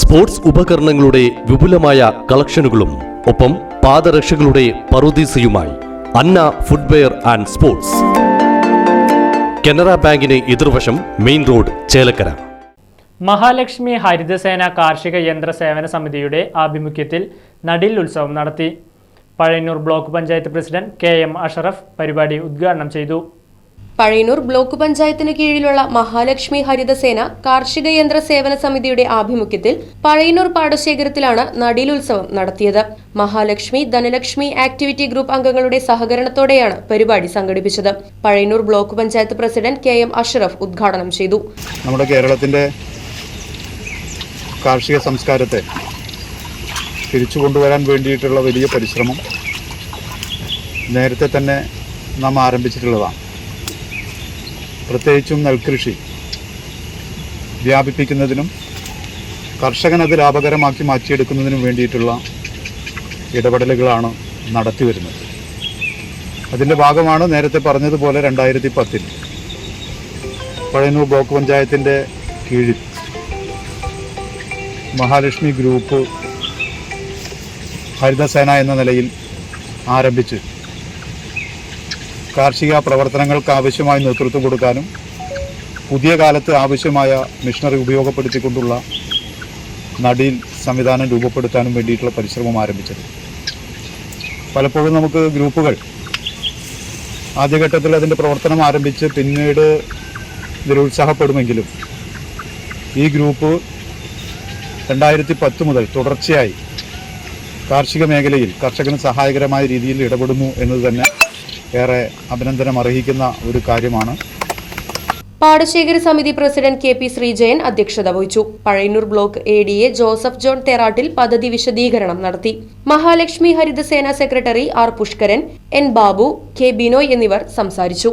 Sports ഉപകരണങ്ങളുടെ വിപുലമായ കളക്ഷനുകളും ഒപ്പം പാദരക്ഷകളുടെ പറുദീസയുമായി Anna footwear and sports. Canara ബാങ്കിന് എതിർവശം മെയിൻ റോഡ് ചേലക്കര. മഹാലക്ഷ്മി ഹരിതസേന കാർഷിക യന്ത്ര സേവന സമിതിയുടെ ആഭിമുഖ്യത്തിൽ നടിൽ ഉത്സവം നടത്തി. Pazhayannur block panchayat president K M Ashraf പരിപാടി ഉദ്ഘാടനം ചെയ്തു. പഴയന്നൂർ ബ്ലോക്ക് പഞ്ചായത്തിന് കീഴിലുള്ള മഹാലക്ഷ്മി ഹരിതസേന കാർഷിക യന്ത്ര സേവന സമിതിയുടെ ആഭിമുഖ്യത്തിൽ പഴയനൂർ പാടശേഖരത്തിലാണ് നടീലുത്സവം നടത്തിയത്. മഹാലക്ഷ്മി ധനലക്ഷ്മി ആക്ടിവിറ്റി ഗ്രൂപ്പ് അംഗങ്ങളുടെ സഹകരണത്തോടെയാണ് പരിപാടി സംഘടിപ്പിച്ചത്. Pazhayannur block panchayat president K M Ashraf ഉദ്ഘാടനം ചെയ്തു. നമ്മുടെ കേരളത്തിന്റെ കാർഷിക സംസ്കാരത്തെ തിരിച്ചു കൊണ്ടുവരാൻ വേണ്ടിയിട്ടുള്ള വലിയ പരിശ്രമം നേരത്തെ തന്നെ നാം ആരംഭിച്ചിട്ടുള്ളതാണ്. പ്രത്യേകിച്ചും നെൽകൃഷി വ്യാപിപ്പിക്കുന്നതിനും കർഷകനത് ലാഭകരമാക്കി മാറ്റിയെടുക്കുന്നതിനും വേണ്ടിയിട്ടുള്ള ഇടപെടലുകളാണ് നടത്തി വരുന്നത്. അതിന്റെ ഭാഗമാണ് നേരത്തെ പറഞ്ഞതുപോലെ രണ്ടായിരത്തി പത്തിൽ പഴയന്നൂർ ബ്ലോക്ക് പഞ്ചായത്തിന്റെ കീഴിൽ മഹാലക്ഷ്മി ഗ്രൂപ്പ് ഹരിതസേന എന്ന നിലയിൽ ആരംഭിച്ച് കാർഷിക പ്രവർത്തനങ്ങൾക്ക് ആവശ്യമായ നേതൃത്വം കൊടുക്കാനും പുതിയ കാലത്ത് ആവശ്യമായ മിഷനറി ഉപയോഗപ്പെടുത്തിക്കൊണ്ടുള്ള നടീൽ സംവിധാനം രൂപപ്പെടുത്താനും വേണ്ടിയിട്ടുള്ള പരിശ്രമം ആരംഭിച്ചത്. പലപ്പോഴും നമുക്ക് ഗ്രൂപ്പുകൾ ആദ്യഘട്ടത്തിൽ അതിന്റെ പ്രവർത്തനം ആരംഭിച്ച് പിന്നീട് നിരുത്സാഹപ്പെടുമെങ്കിലും ഈ ഗ്രൂപ്പ് രണ്ടായിരത്തി പത്ത് മുതൽ തുടർച്ചയായി കാർഷിക മേഖലയിൽ കർഷകന് സഹായകരമായ രീതിയിൽ ഇടപെടുന്നു എന്നത് തന്നെ ഏറെ അഭിനന്ദനം അർഹിക്കുന്ന ഒരു കാര്യമാണ്. പാടശേഖര സമിതി പ്രസിഡന്റ് കെ പി ശ്രീജയൻ അധ്യക്ഷത വഹിച്ചു. Pazhayannur block A D A Joseph John Therattil പദ്ധതി വിശദീകരണം നടത്തി. Mahalakshmi Harithasena secretary R Pushkaran N Babu K Binoy എന്നിവർ സംസാരിച്ചു.